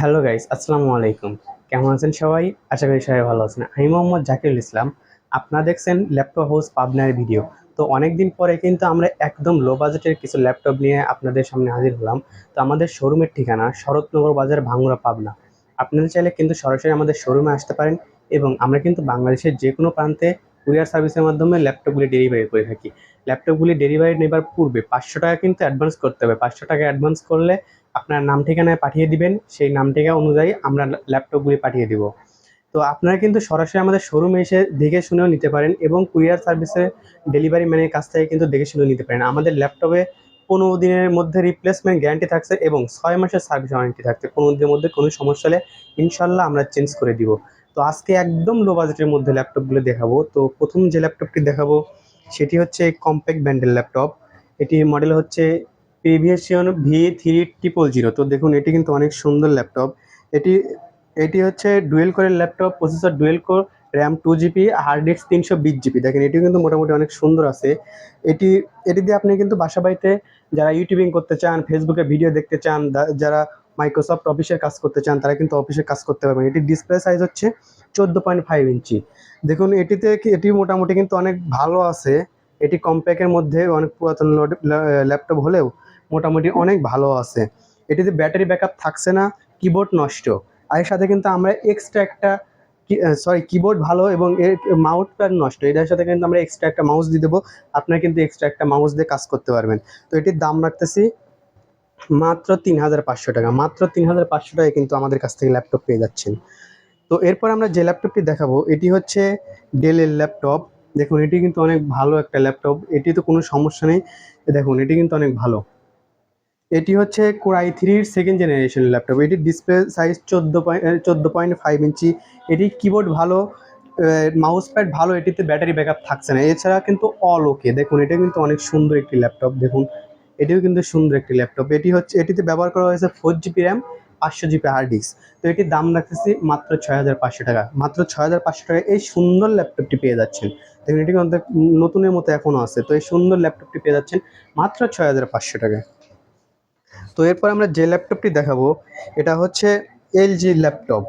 Hello guys, আসসালামু আলাইকুম। কেমন আছেন সবাই? আশা করি সবাই ভালো আছেন। আমি মোহাম্মদ জাকিরুল ইসলাম। আপনারা দেখছেন ল্যাপটপ হাউস পাবনার ভিডিও। তো অনেক দিন পরে কিন্তু আমরা একদম লো বাজেটের কিছু ল্যাপটপ নিয়ে আপনাদের সামনে হাজির হলাম। তো আমাদের শোরুমের ঠিকানা শরৎনগর বাজার ভাঙ্গুরা, পাবনা। আপনারা চাইলে কিন্তু সরাসরি আমাদের শোরুমে আসতে পারেন এবং আমরা কিন্তু বাংলাদেশের যে কোনো প্রান্তে কুরিয়ার সার্ভিসের মাধ্যমে ল্যাপটপগুলি ডেলিভারি করে থাকি। ল্যাপটপগুলি ডেলিভারি নেবার পূর্বে পাঁচশো টাকা কিন্তু অ্যাডভান্স করতে হবে। পাঁচশো টাকা অ্যাডভান্স করলে আপনার নাম ঠিকানায় পাঠিয়ে দিবেন, সেই নাম ঠিকানা অনুযায়ী আমরা ল্যাপটপগুলি পাঠিয়ে দিব। তো আপনারা কিন্তু সরাসরি আমাদের শোরুমে এসে দেখে শুনেও নিতে পারেন এবং কুরিয়ার সার্ভিসে ডেলিভারি ম্যানের কাছ থেকে কিন্তু দেখে শুনেও নিতে পারেন। আমাদের ল্যাপটপে পনেরো দিনের মধ্যে রিপ্লেসমেন্ট গ্যারান্টি থাকছে এবং ছয় মাসের সার্ভিস ওয়ারেন্টি থাকছে। পনেরো দিনের মধ্যে কোনো সমস্যা হলে ইনশাল্লাহ আমরা চেঞ্জ করে দিব। তো আজকে একদম লো বাজেটের মধ্যে ল্যাপটপগুলো দেখাবো। তো প্রথম যে ল্যাপটপটি দেখাবো, সেটি হচ্ছে কম্প্যাক্ট ব্যান্ডেল ল্যাপটপ। এটির মডেল হচ্ছে Presario V three triple zero তো দেখুন, এটি কিন্তু অনেক সুন্দর ল্যাপটপ। এটি এটি হচ্ছে ডুয়েল কোরের laptop, processor dual core, RAM two GB hard disk তিনশো বিশ জিবি দেখেন, এটিও কিন্তু মোটামুটি অনেক সুন্দর আছে। এটি এটি দিয়ে আপনি কিন্তু বাসা বাড়িতে যারা ইউটিউবিং করতে চান ফেসবুকে ভিডিও দেখতে চান যারা মাইক্রোসফট অফিসের কাজ করতে চান, তারা কিন্তু অফিসের কাজ করতে পারবেন। এটির ডিসপ্লে সাইজ হচ্ছে চোদ্দ পয়েন্ট ফাইভ ইঞ্চি দেখুন, এটিতে এটি মোটামুটি কিন্তু অনেক ভালো আছে। এটি কম্প্যাক্টের মধ্যে অনেক পুরাতন ল্যাপটপ হলেও মোটামুটি অনেক ভালো আছে। এটিতে ব্যাটারি ব্যাকআপ থাকছে না, কিবোর্ড নষ্ট। আর এর সাথে কিন্তু আমরা এক্সট্রা একটা সরি কিবোর্ড ভালো এবং এর মাউথ প্যাড নষ্ট। এটার সাথে কিন্তু আমরা এক্সট্রা একটা মাউস দিয়ে দেবো। আপনারা কিন্তু এক্সট্রা একটা মাউস দিয়ে কাজ করতে পারবেন। তো এটির দাম রাখতেছি মাত্র তিন হাজার পাঁচশো টাকা। মাত্র তিন হাজার পাঁচশো টাকায় কিন্তু আমাদের কাছ থেকে ল্যাপটপ পেয়ে যাচ্ছেন। তো এরপর আমরা যে ল্যাপটপটি দেখাবো, এটি হচ্ছে ডেলের ল্যাপটপ দেখুন, এটি কিন্তু অনেক ভালো একটা ল্যাপটপ এটি তো কোনো সমস্যা নেই। দেখুন, এটি কিন্তু অনেক ভালো। এটি হচ্ছে কোরাই থ্রির সেকেন্ড জেনারেশন ল্যাপটপ এটির ডিসপ্লে সাইজ চোদ্দ পয়েন্ট চোদ্দ পয়েন্ট ফাইভ ইঞ্চি। এটি কিবোর্ড ভালো মাউস প্যাড ভালো, এটিতে ব্যাটারি ব্যাকআপ থাকছে না। এছাড়া কিন্তু অল ওকে দেখুন এটা কিন্তু অনেক সুন্দর একটি ল্যাপটপ দেখুন, এটিও কিন্তু সুন্দর একটি ল্যাপটপ এটি হচ্ছে, এটিতে ব্যবহার করা হয়েছে ফোর জিবি র্যাম পাঁচশো জিবি হার্ড ডিস্ক তো এটির দাম রাখতেছি মাত্র ছয় হাজার পাঁচশো টাকা। মাত্র ছয় হাজার পাঁচশো টাকায় এই সুন্দর ল্যাপটপটি পেয়ে যাচ্ছেন। দেখুন, এটি নতুনের মতো এখনও আছে। তো এই সুন্দর ল্যাপটপটি পেয়ে যাচ্ছেন মাত্র ছয় হাজার পাঁচশো টাকায়। তো এরপর আমরা যে ল্যাপটপটি দেখাবো, এটা হচ্ছে এলজি ল্যাপটপ।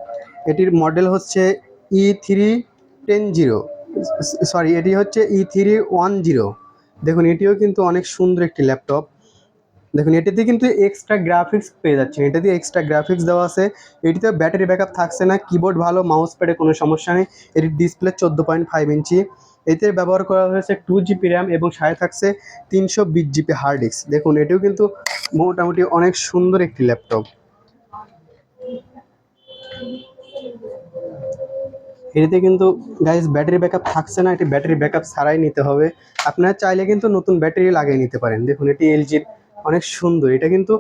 এটির মডেল হচ্ছে E three ten zero sorry এটি হচ্ছে ই থ্রি ওয়ান জিরো দেখুন, এটিও কিন্তু অনেক সুন্দর একটি ল্যাপটপ। দেখুন, এটিতে কিন্তু এক্সট্রা গ্রাফিক্স পেয়ে যাচ্ছেন। এটাতে এক্সট্রা গ্রাফিক্স দেওয়া আছে। এটিতে ব্যাটারি ব্যাকআপ থাকছে না কিবোর্ড ভালো মাউস প্যাডে কোনো সমস্যা নেই। এটির ডিসপ্লে চোদ্দ পয়েন্ট ফাইভ ইঞ্চি এতে ব্যবহার করা হয়েছে টু জিবি র্যাম এবং সাথে থাকছে তিনশো বিশ জিবি হার্ড ডিস্ক দেখুন, এটিও কিন্তু মোটামুটি অনেক সুন্দর একটি ল্যাপটপ এটিতে কিন্তু গাইজ ব্যাটারি ব্যাকআপ থাকছে না, এটি ব্যাটারি ব্যাকআপ ছাড়াই নিতে হবে। আপনারা চাইলে কিন্তু নতুন ব্যাটারি লাগিয়ে নিতে পারেন। দেখুন, এটি এলজির অনেক সুন্দর। এটা কিন্তু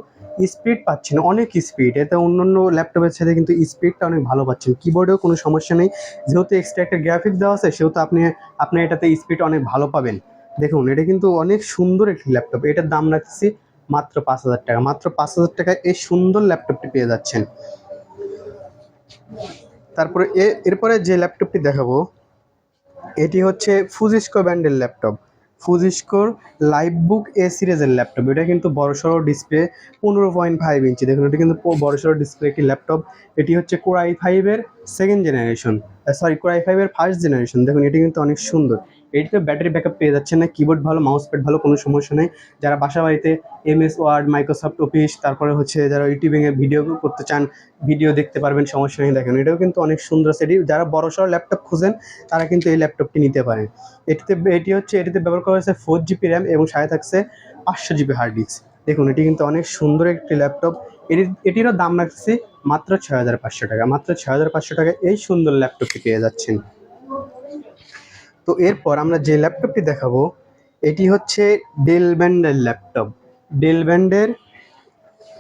স্পিড পাচ্ছেন, অনেক স্পিড এতে অন্য ল্যাপটপের সাথে কিন্তু স্পিডটা অনেক ভালো পাচ্ছেন। কিবোর্ডেও কোনো সমস্যা নেই। যেহেতু এক্সট্রা একটা গ্রাফিক্স দেওয়া আছে, সেহেতু আপনি আপনি এটাতে স্পিড অনেক ভালো পাবেন। দেখুন, এটা কিন্তু অনেক সুন্দর একটি ল্যাপটপ। এটার দাম রাখছি মাত্র পাঁচ হাজার টাকা। মাত্র পাঁচ হাজার টাকায় এই সুন্দর ল্যাপটপটি পেয়ে যাচ্ছেন। তারপরে এরপরে যে ল্যাপটপটি দেখাবো, এটি হচ্ছে ফুজিস্কো ব্র্যান্ডের ল্যাপটপ। ফুজিস্কোর লাইভবুক এ সিরিজের ল্যাপটপ এটা কিন্তু বড়সড় ডিসপ্লে পনেরো পয়েন্ট ফাইভ ইঞ্চি। দেখুন, এটা কিন্তু বড় বড়সড় ডিসপ্লে একটি ল্যাপটপ এটি হচ্ছে কোরাই ফাইভের second generation sorry core i ফাইভের ফার্স্ট জেনারেশন দেখুন, এটি কিন্তু অনেক সুন্দর। এটিতে ব্যাটারি ব্যাকআপ পেয়ে যাচ্ছে না কিবোর্ড ভালো মাউস প্যাড ভালো, কোনো সমস্যা নেই। যারা বাসা বাড়িতে এমএস ওয়ার্ড মাইক্রোসফট অফিস তারপরে হচ্ছে যারা ইউটিউবিংয়ে ভিডিও করতে চান ভিডিও দেখতে পারবেন, সমস্যা নেই দেখেন। এটাও কিন্তু অনেক সুন্দর সেটি যারা বড়সড় ল্যাপটপ খুঁজেন, তারা কিন্তু এই ল্যাপটপটি নিতে পারেন। এটিতে, এটি হচ্ছে, এটিতে ব্যবহার করা হয়েছে ফোর জিবি র্যাম এবং সাথে থাকছে পাঁচশো জিবি হার্ড ডিস্ক দেখুন, এটি কিন্তু অনেক সুন্দর একটি ল্যাপটপ এটি, এটিরও দাম রাখছি মাত্র ছয় হাজার পাঁচশো টাকা। মাত্র ছয় হাজার পাঁচশো টাকায় এই সুন্দর ল্যাপটপটি পেয়ে যাচ্ছেন। তো এরপর আমরা যে ল্যাপটপটি দেখাবো, এটি হচ্ছে ডেল ব্যান্ডের ল্যাপটপ। ডেল ব্যান্ডের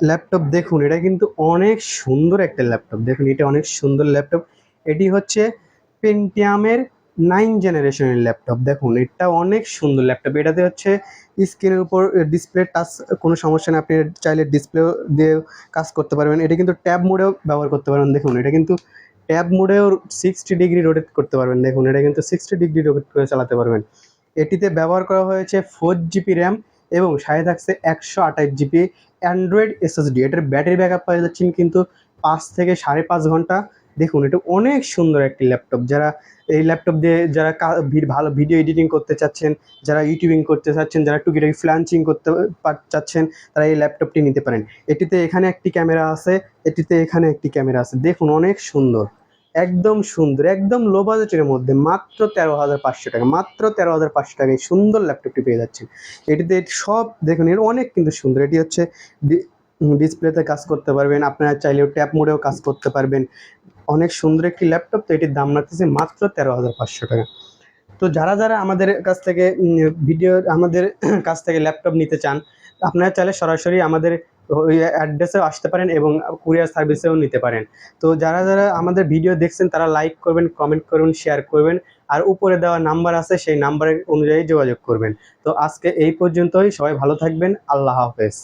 ল্যাপটপ দেখুন, এটা কিন্তু অনেক সুন্দর একটা ল্যাপটপ। দেখুন, এটা অনেক সুন্দর ল্যাপটপ। এটি হচ্ছে পেন্টিয়ামের নাইন জেনারেশনের ল্যাপটপ। দেখুন, এটা অনেক সুন্দর ল্যাপটপ। এটাতে হচ্ছে স্ক্রিনের উপর ডিসপ্লে টাচ কোনো সমস্যা নেই। আপনি চাইলে ডিসপ্লে দিয়ে কাজ করতে পারবেন। এটা কিন্তু ট্যাব মোডেও ব্যবহার করতে পারবেন দেখুন, এটা কিন্তু ট্যাব মোডেও সিক্সটি ডিগ্রি রোটেট করতে পারবেন। দেখুন, এটা কিন্তু সিক্সটি ডিগ্রি রোটেট করে চালাতে পারবেন। এটিতে ব্যবহার করা হয়েছে ফোর জিবি র্যাম এবং সাথে থাকছে একশো আঠাশ জিবি অ্যান্ড্রয়েড এসএসডি এটার ব্যাটারি ব্যাক আপ পাওয়া যাচ্ছেন কিন্তু পাঁচ থেকে সাড়ে পাঁচ ঘণ্টা। দেখুন, এটা অনেক সুন্দর একটি ল্যাপটপ। যারা এই ল্যাপটপ দিয়ে যারা ভালো ভিডিও এডিটিং করতে চাচ্ছেন, যারা ইউটিউবিং করতে চাচ্ছেন, যারা টুকিটাকি ফ্ল্যান্সিং করতে চাচ্ছেন, তারা এই ল্যাপটপটি নিতে পারেন। এটিতে এখানে একটি ক্যামেরা আছে, এটিতে এখানে একটি ক্যামেরা আছে। দেখুন, অনেক সুন্দর, একদম সুন্দর, একদম লো বাজেটের মধ্যে, মাত্র তেরো হাজার পাঁচশো টাকা, মাত্র তেরো হাজার পাঁচশো টাকায় সুন্দর ল্যাপটপটি পেয়ে যাচ্ছেন। এটিতে সব, দেখুন, এর অনেক কিন্তু সুন্দর। এটি হচ্ছে ডিসপ্লেতে কাজ করতে পারবেন, আপনারা চাইলেও ট্যাপ মোডেও কাজ করতে পারবেন। অনেক সুন্দর একটি ল্যাপটপ, তো এটির দাম রাখতেছে মাত্র তেরো হাজার পাঁচশো টাকা। তো যারা যারা আমাদের কাছ থেকে ভিডিও আমাদের কাছ থেকে ল্যাপটপ নিতে চান, আপনারা চাইলে সরাসরি আমাদের ওই অ্যাড্রেসেও আসতে পারেন এবং কুরিয়ার সার্ভিসেও নিতে পারেন। তো যারা যারা আমাদের ভিডিও দেখছেন, তারা লাইক করবেন কমেন্ট করবেন শেয়ার করবেন, আর উপরে দেওয়া নাম্বার আছে, সেই নাম্বারের অনুযায়ী যোগাযোগ করবেন। তো আজকে এই পর্যন্তই, সবাই ভালো থাকবেন, আল্লাহ হাফেজ।